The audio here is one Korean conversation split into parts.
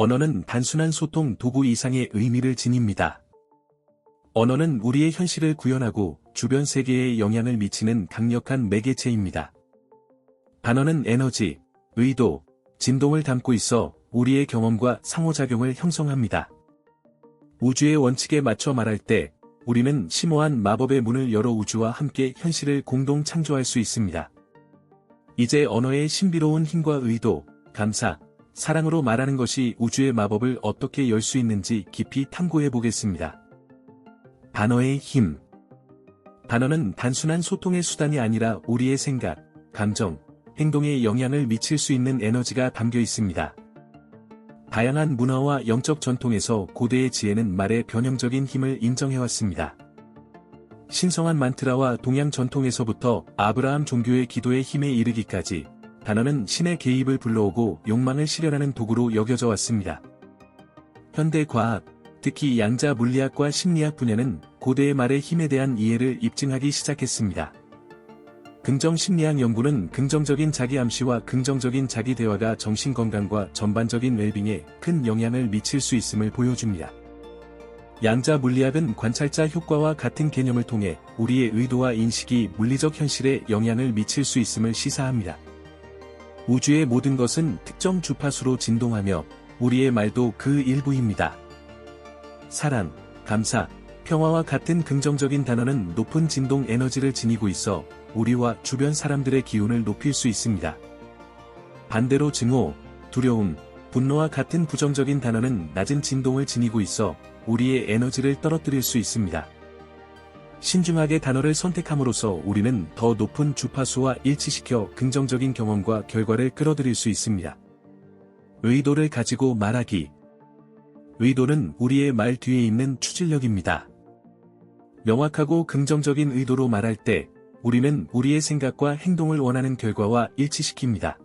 언어는 단순한 소통 도구 이상의 의미를 지닙니다. 언어는 우리의 현실을 구현하고 주변 세계에 영향을 미치는 강력한 매개체입니다. 단어는 에너지, 의도, 진동을 담고 있어 우리의 경험과 상호작용을 형성합니다. 우주의 원칙에 맞춰 말할 때 우리는 심오한 마법의 문을 열어 우주와 함께 현실을 공동 창조할 수 있습니다. 이제 언어의 신비로운 힘과 의도, 감사, 사랑으로 말하는 것이 우주의 마법을 어떻게 열 수 있는지 깊이 탐구해 보겠습니다. 단어의 힘. 단어는 단순한 소통의 수단이 아니라 우리의 생각, 감정, 행동에 영향을 미칠 수 있는 에너지가 담겨 있습니다. 다양한 문화와 영적 전통에서 고대의 지혜는 말의 변형적인 힘을 인정해왔습니다. 신성한 만트라와 동양 전통에서부터 아브라함 종교의 기도의 힘에 이르기까지 단어는 신의 개입을 불러오고 욕망을 실현하는 도구로 여겨져 왔습니다. 현대 과학, 특히 양자 물리학과 심리학 분야는 고대의 말의 힘에 대한 이해를 입증하기 시작했습니다. 긍정 심리학 연구는 긍정적인 자기 암시와 긍정적인 자기 대화가 정신 건강과 전반적인 웰빙에 큰 영향을 미칠 수 있음을 보여줍니다. 양자 물리학은 관찰자 효과와 같은 개념을 통해 우리의 의도와 인식이 물리적 현실에 영향을 미칠 수 있음을 시사합니다. 우주의 모든 것은 특정 주파수로 진동하며 우리의 말도 그 일부입니다. 사랑, 감사, 평화와 같은 긍정적인 단어는 높은 진동 에너지를 지니고 있어 우리와 주변 사람들의 기운을 높일 수 있습니다. 반대로 증오, 두려움, 분노와 같은 부정적인 단어는 낮은 진동을 지니고 있어 우리의 에너지를 떨어뜨릴 수 있습니다. 신중하게 단어를 선택함으로써 우리는 더 높은 주파수와 일치시켜 긍정적인 경험과 결과를 끌어들일 수 있습니다. 의도를 가지고 말하기. 의도는 우리의 말 뒤에 있는 추진력입니다. 명확하고 긍정적인 의도로 말할 때 우리는 우리의 생각과 행동을 원하는 결과와 일치시킵니다.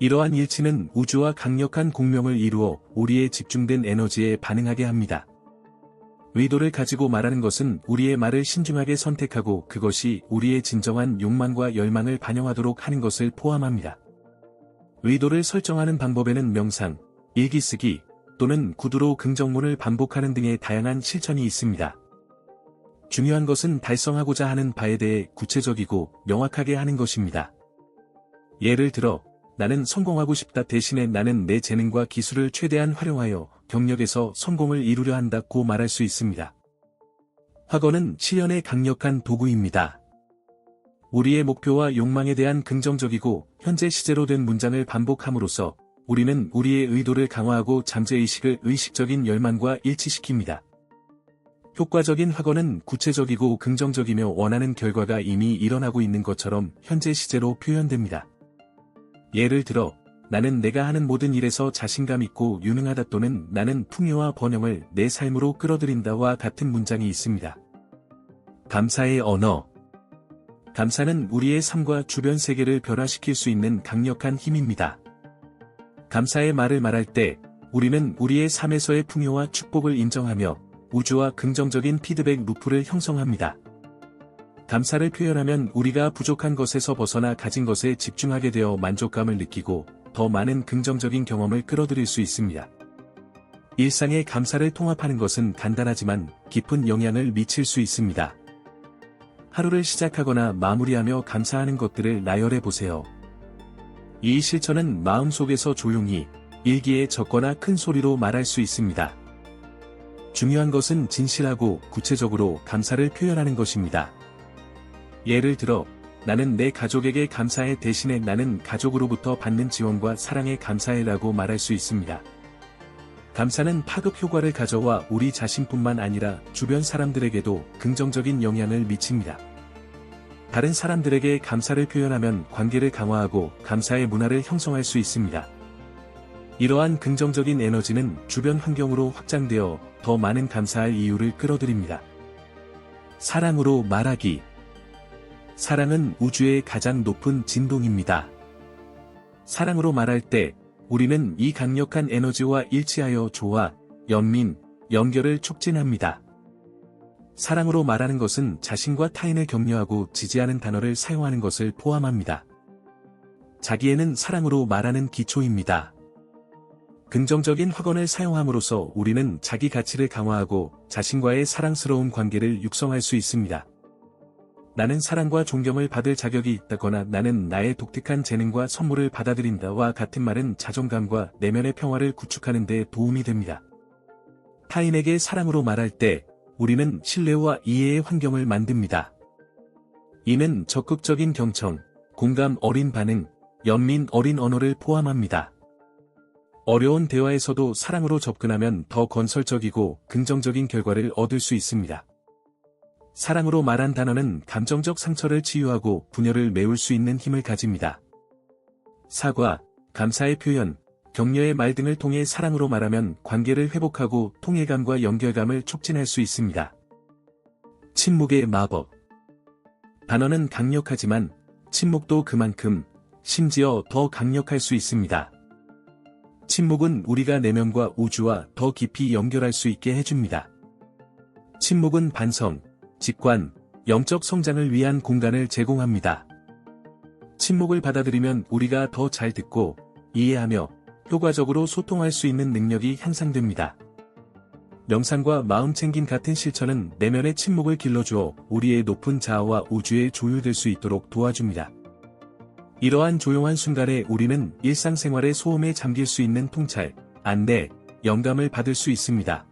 이러한 일치는 우주와 강력한 공명을 이루어 우리의 집중된 에너지에 반응하게 합니다. 의도를 가지고 말하는 것은 우리의 말을 신중하게 선택하고 그것이 우리의 진정한 욕망과 열망을 반영하도록 하는 것을 포함합니다. 의도를 설정하는 방법에는 명상, 일기 쓰기, 또는 구두로 긍정문을 반복하는 등의 다양한 실천이 있습니다. 중요한 것은 달성하고자 하는 바에 대해 구체적이고 명확하게 하는 것입니다. 예를 들어, 나는 성공하고 싶다 대신에 나는 내 재능과 기술을 최대한 활용하여 경력에서 성공을 이루려 한다고 말할 수 있습니다. 학원은 실현의 강력한 도구입니다. 우리의 목표와 욕망에 대한 긍정적이고 현재 시제로 된 문장을 반복함으로써 우리는 우리의 의도를 강화하고 잠재의식을 의식적인 열망과 일치시킵니다. 효과적인 학원은 구체적이고 긍정적이며 원하는 결과가 이미 일어나고 있는 것처럼 현재 시제로 표현됩니다. 예를 들어, 나는 내가 하는 모든 일에서 자신감 있고 유능하다 또는 나는 풍요와 번영을 내 삶으로 끌어들인다와 같은 문장이 있습니다. 감사의 언어 감사는 우리의 삶과 주변 세계를 변화시킬 수 있는 강력한 힘입니다. 감사의 말을 말할 때 우리는 우리의 삶에서의 풍요와 축복을 인정하며 우주와 긍정적인 피드백 루프를 형성합니다. 감사를 표현하면 우리가 부족한 것에서 벗어나 가진 것에 집중하게 되어 만족감을 느끼고 더 많은 긍정적인 경험을 끌어들일 수 있습니다. 일상의 감사를 통합하는 것은 간단하지만 깊은 영향을 미칠 수 있습니다. 하루를 시작하거나 마무리하며 감사하는 것들을 나열해 보세요. 이 실천은 마음속에서 조용히 일기에 적거나 큰 소리로 말할 수 있습니다. 중요한 것은 진실하고 구체적으로 감사를 표현하는 것입니다. 예를 들어, 나는 내 가족에게 감사해 대신에 나는 가족으로부터 받는 지원과 사랑에 감사해라고 말할 수 있습니다. 감사는 파급 효과를 가져와 우리 자신뿐만 아니라 주변 사람들에게도 긍정적인 영향을 미칩니다. 다른 사람들에게 감사를 표현하면 관계를 강화하고 감사의 문화를 형성할 수 있습니다. 이러한 긍정적인 에너지는 주변 환경으로 확장되어 더 많은 감사할 이유를 끌어들입니다. 사랑으로 말하기. 사랑은 우주의 가장 높은 진동입니다. 사랑으로 말할 때 우리는 이 강력한 에너지와 일치하여 조화, 연민, 연결을 촉진합니다. 사랑으로 말하는 것은 자신과 타인을 격려하고 지지하는 단어를 사용하는 것을 포함합니다. 자기에는 사랑으로 말하는 기초입니다. 긍정적인 확언을 사용함으로써 우리는 자기 가치를 강화하고 자신과의 사랑스러운 관계를 육성할 수 있습니다. 나는 사랑과 존경을 받을 자격이 있다거나 나는 나의 독특한 재능과 선물을 받아들인다와 같은 말은 자존감과 내면의 평화를 구축하는 데 도움이 됩니다. 타인에게 사랑으로 말할 때 우리는 신뢰와 이해의 환경을 만듭니다. 이는 적극적인 경청, 공감 어린 반응, 연민 어린 언어를 포함합니다. 어려운 대화에서도 사랑으로 접근하면 더 건설적이고 긍정적인 결과를 얻을 수 있습니다. 사랑으로 말한 단어는 감정적 상처를 치유하고 분열을 메울 수 있는 힘을 가집니다. 사과, 감사의 표현, 격려의 말 등을 통해 사랑으로 말하면 관계를 회복하고 통일감과 연결감을 촉진할 수 있습니다. 침묵의 마법 단어는 강력하지만 침묵도 그만큼 심지어 더 강력할 수 있습니다. 침묵은 우리가 내면과 우주와 더 깊이 연결할 수 있게 해줍니다. 침묵은 반성, 직관, 영적 성장을 위한 공간을 제공합니다. 침묵을 받아들이면 우리가 더 잘 듣고 이해하며 효과적으로 소통할 수 있는 능력이 향상됩니다. 명상과 마음 챙김 같은 실천은 내면의 침묵을 길러주어 우리의 높은 자아와 우주에 조율될 수 있도록 도와줍니다. 이러한 조용한 순간에 우리는 일상생활의 소음에 잠길 수 있는 통찰, 안내, 영감을 받을 수 있습니다.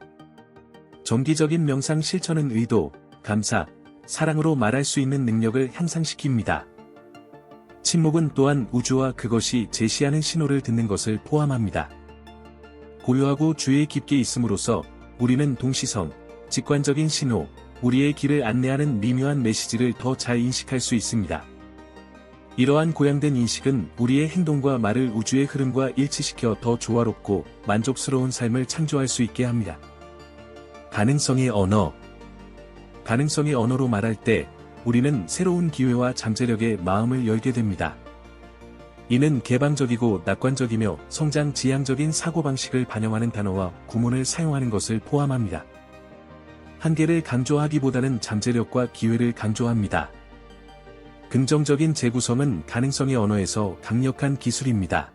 정기적인 명상 실천은 의도, 감사, 사랑으로 말할 수 있는 능력을 향상시킵니다. 침묵은 또한 우주와 그것이 제시하는 신호를 듣는 것을 포함합니다. 고요하고 주의 깊게 있음으로써 우리는 동시성, 직관적인 신호, 우리의 길을 안내하는 미묘한 메시지를 더 잘 인식할 수 있습니다. 이러한 고양된 인식은 우리의 행동과 말을 우주의 흐름과 일치시켜 더 조화롭고 만족스러운 삶을 창조할 수 있게 합니다. 가능성의 언어 가능성의 언어로 말할 때 우리는 새로운 기회와 잠재력에 마음을 열게 됩니다. 이는 개방적이고 낙관적이며 성장 지향적인 사고방식을 반영하는 단어와 구문을 사용하는 것을 포함합니다. 한계를 강조하기보다는 잠재력과 기회를 강조합니다. 긍정적인 재구성은 가능성의 언어에서 강력한 기술입니다.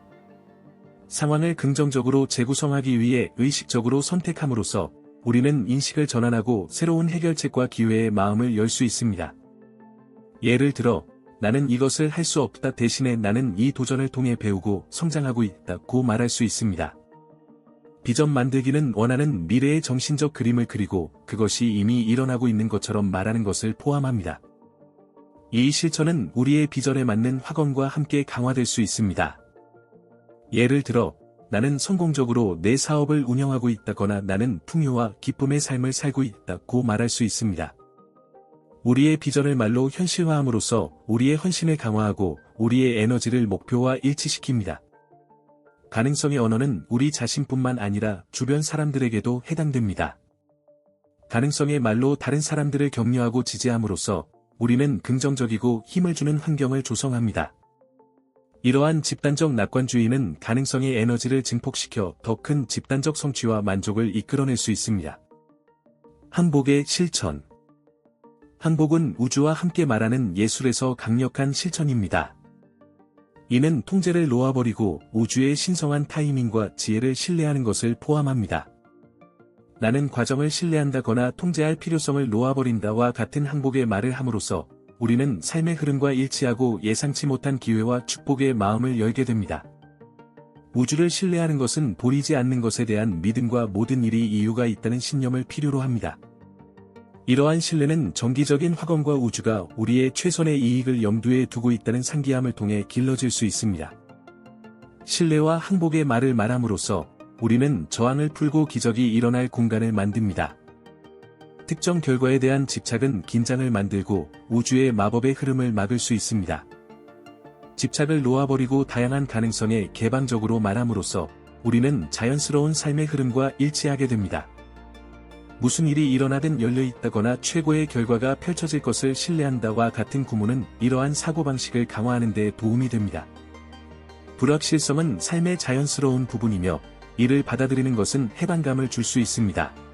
상황을 긍정적으로 재구성하기 위해 의식적으로 선택함으로써 우리는 인식을 전환하고 새로운 해결책과 기회의 마음을 열 수 있습니다. 예를 들어, 나는 이것을 할 수 없다 대신에 나는 이 도전을 통해 배우고 성장하고 있다고 말할 수 있습니다. 비전 만들기는 원하는 미래의 정신적 그림을 그리고 그것이 이미 일어나고 있는 것처럼 말하는 것을 포함합니다. 이 실천은 우리의 비전에 맞는 확언과 함께 강화될 수 있습니다. 예를 들어, 나는 성공적으로 내 사업을 운영하고 있다거나 나는 풍요와 기쁨의 삶을 살고 있다고 말할 수 있습니다. 우리의 비전을 말로 현실화함으로써 우리의 헌신을 강화하고 우리의 에너지를 목표와 일치시킵니다. 가능성의 언어는 우리 자신뿐만 아니라 주변 사람들에게도 해당됩니다. 가능성의 말로 다른 사람들을 격려하고 지지함으로써 우리는 긍정적이고 힘을 주는 환경을 조성합니다. 이러한 집단적 낙관주의는 가능성의 에너지를 증폭시켜 더 큰 집단적 성취와 만족을 이끌어낼 수 있습니다. 항복의 실천 항복은 우주와 함께 말하는 예술에서 강력한 실천입니다. 이는 통제를 놓아버리고 우주의 신성한 타이밍과 지혜를 신뢰하는 것을 포함합니다. 나는 과정을 신뢰한다거나 통제할 필요성을 놓아버린다와 같은 항복의 말을 함으로써 우리는 삶의 흐름과 일치하고 예상치 못한 기회와 축복의 마음을 열게 됩니다. 우주를 신뢰하는 것은 보이지 않는 것에 대한 믿음과 모든 일이 이유가 있다는 신념을 필요로 합니다. 이러한 신뢰는 정기적인 확언과 우주가 우리의 최선의 이익을 염두에 두고 있다는 상기함을 통해 길러질 수 있습니다. 신뢰와 항복의 말을 말함으로써 우리는 저항을 풀고 기적이 일어날 공간을 만듭니다. 특정 결과에 대한 집착은 긴장을 만들고 우주의 마법의 흐름을 막을 수 있습니다. 집착을 놓아버리고 다양한 가능성에 개방적으로 말함으로써 우리는 자연스러운 삶의 흐름과 일치하게 됩니다. 무슨 일이 일어나든 열려있다거나 최고의 결과가 펼쳐질 것을 신뢰한다와 같은 구문은 이러한 사고방식을 강화하는 데 도움이 됩니다. 불확실성은 삶의 자연스러운 부분이며 이를 받아들이는 것은 해방감을 줄 수 있습니다.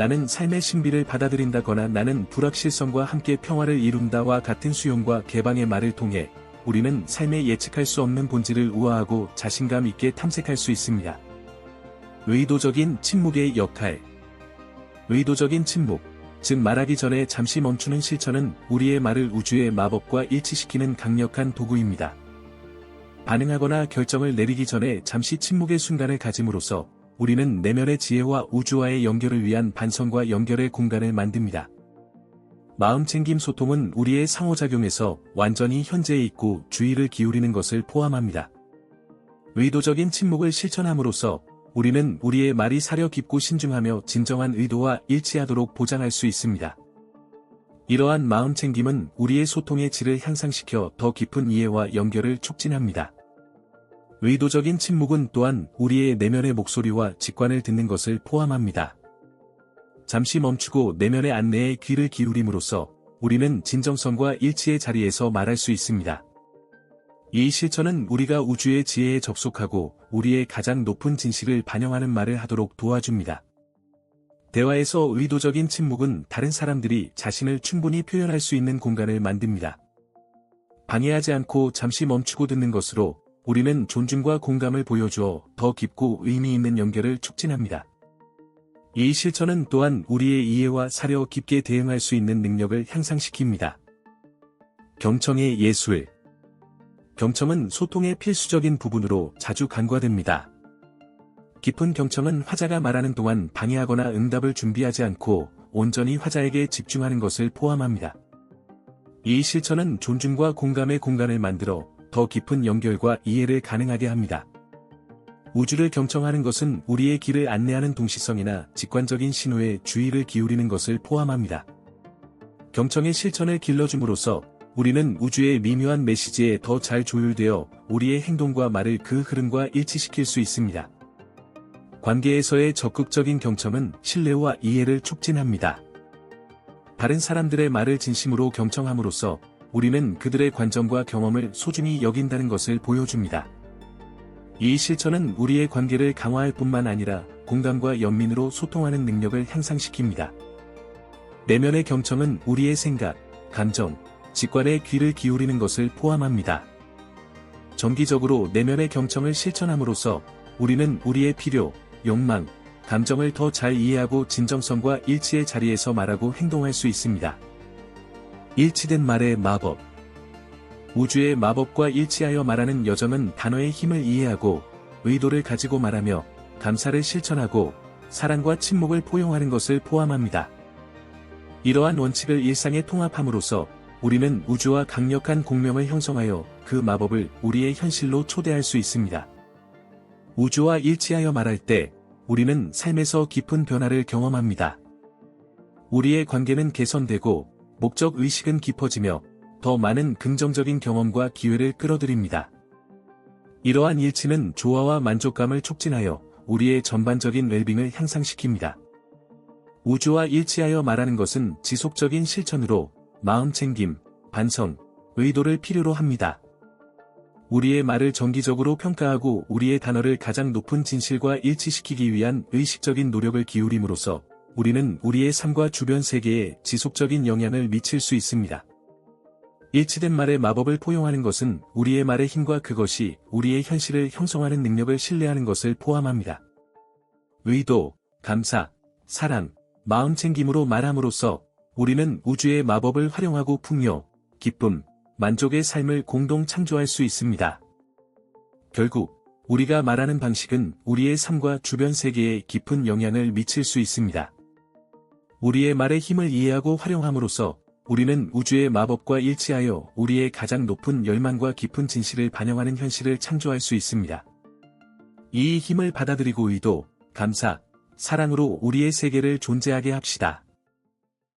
나는 삶의 신비를 받아들인다거나 나는 불확실성과 함께 평화를 이룬다와 같은 수용과 개방의 말을 통해 우리는 삶의 예측할 수 없는 본질을 우아하고 자신감 있게 탐색할 수 있습니다. 의도적인 침묵의 역할. 의도적인 침묵, 즉 말하기 전에 잠시 멈추는 실천은 우리의 말을 우주의 마법과 일치시키는 강력한 도구입니다. 반응하거나 결정을 내리기 전에 잠시 침묵의 순간을 가짐으로써 우리는 내면의 지혜와 우주와의 연결을 위한 반성과 연결의 공간을 만듭니다. 마음챙김 소통은 우리의 상호작용에서 완전히 현재에 있고 주의를 기울이는 것을 포함합니다. 의도적인 침묵을 실천함으로써 우리는 우리의 말이 사려 깊고 신중하며 진정한 의도와 일치하도록 보장할 수 있습니다. 이러한 마음챙김은 우리의 소통의 질을 향상시켜 더 깊은 이해와 연결을 촉진합니다. 의도적인 침묵은 또한 우리의 내면의 목소리와 직관을 듣는 것을 포함합니다. 잠시 멈추고 내면의 안내에 귀를 기울임으로써 우리는 진정성과 일치의 자리에서 말할 수 있습니다. 이 실천은 우리가 우주의 지혜에 접속하고 우리의 가장 높은 진실을 반영하는 말을 하도록 도와줍니다. 대화에서 의도적인 침묵은 다른 사람들이 자신을 충분히 표현할 수 있는 공간을 만듭니다. 방해하지 않고 잠시 멈추고 듣는 것으로 우리는 존중과 공감을 보여주어 더 깊고 의미 있는 연결을 촉진합니다. 이 실천은 또한 우리의 이해와 사려 깊게 대응할 수 있는 능력을 향상시킵니다. 경청의 예술 경청은 소통의 필수적인 부분으로 자주 간과됩니다. 깊은 경청은 화자가 말하는 동안 방해하거나 응답을 준비하지 않고 온전히 화자에게 집중하는 것을 포함합니다. 이 실천은 존중과 공감의 공간을 만들어 더 깊은 연결과 이해를 가능하게 합니다. 우주를 경청하는 것은 우리의 길을 안내하는 동시성이나 직관적인 신호에 주의를 기울이는 것을 포함합니다. 경청의 실천을 길러줌으로써 우리는 우주의 미묘한 메시지에 더 잘 조율되어 우리의 행동과 말을 그 흐름과 일치시킬 수 있습니다. 관계에서의 적극적인 경청은 신뢰와 이해를 촉진합니다. 다른 사람들의 말을 진심으로 경청함으로써 우리는 그들의 관점과 경험을 소중히 여긴다는 것을 보여줍니다. 이 실천은 우리의 관계를 강화할 뿐만 아니라 공감과 연민으로 소통하는 능력을 향상시킵니다. 내면의 경청은 우리의 생각, 감정, 직관에 귀를 기울이는 것을 포함합니다. 정기적으로 내면의 경청을 실천함으로써 우리는 우리의 필요, 욕망, 감정을 더 잘 이해하고 진정성과 일치의 자리에서 말하고 행동할 수 있습니다. 일치된 말의 마법 우주의 마법과 일치하여 말하는 여정은 단어의 힘을 이해하고 의도를 가지고 말하며 감사를 실천하고 사랑과 침묵을 포용하는 것을 포함합니다. 이러한 원칙을 일상에 통합함으로써 우리는 우주와 강력한 공명을 형성하여 그 마법을 우리의 현실로 초대할 수 있습니다. 우주와 일치하여 말할 때 우리는 삶에서 깊은 변화를 경험합니다. 우리의 관계는 개선되고 목적 의식은 깊어지며 더 많은 긍정적인 경험과 기회를 끌어들입니다. 이러한 일치는 조화와 만족감을 촉진하여 우리의 전반적인 웰빙을 향상시킵니다. 우주와 일치하여 말하는 것은 지속적인 실천으로 마음 챙김, 반성, 의도를 필요로 합니다. 우리의 말을 정기적으로 평가하고 우리의 단어를 가장 높은 진실과 일치시키기 위한 의식적인 노력을 기울임으로써 우리는 우리의 삶과 주변 세계에 지속적인 영향을 미칠 수 있습니다. 일치된 말의 마법을 포용하는 것은 우리의 말의 힘과 그것이 우리의 현실을 형성하는 능력을 신뢰하는 것을 포함합니다. 의도, 감사, 사랑, 마음 챙김으로 말함으로써 우리는 우주의 마법을 활용하고 풍요, 기쁨, 만족의 삶을 공동 창조할 수 있습니다. 결국, 우리가 말하는 방식은 우리의 삶과 주변 세계에 깊은 영향을 미칠 수 있습니다. 우리의 말의 힘을 이해하고 활용함으로써 우리는 우주의 마법과 일치하여 우리의 가장 높은 열망과 깊은 진실을 반영하는 현실을 창조할 수 있습니다. 이 힘을 받아들이고 의도, 감사, 사랑으로 우리의 세계를 존재하게 합시다.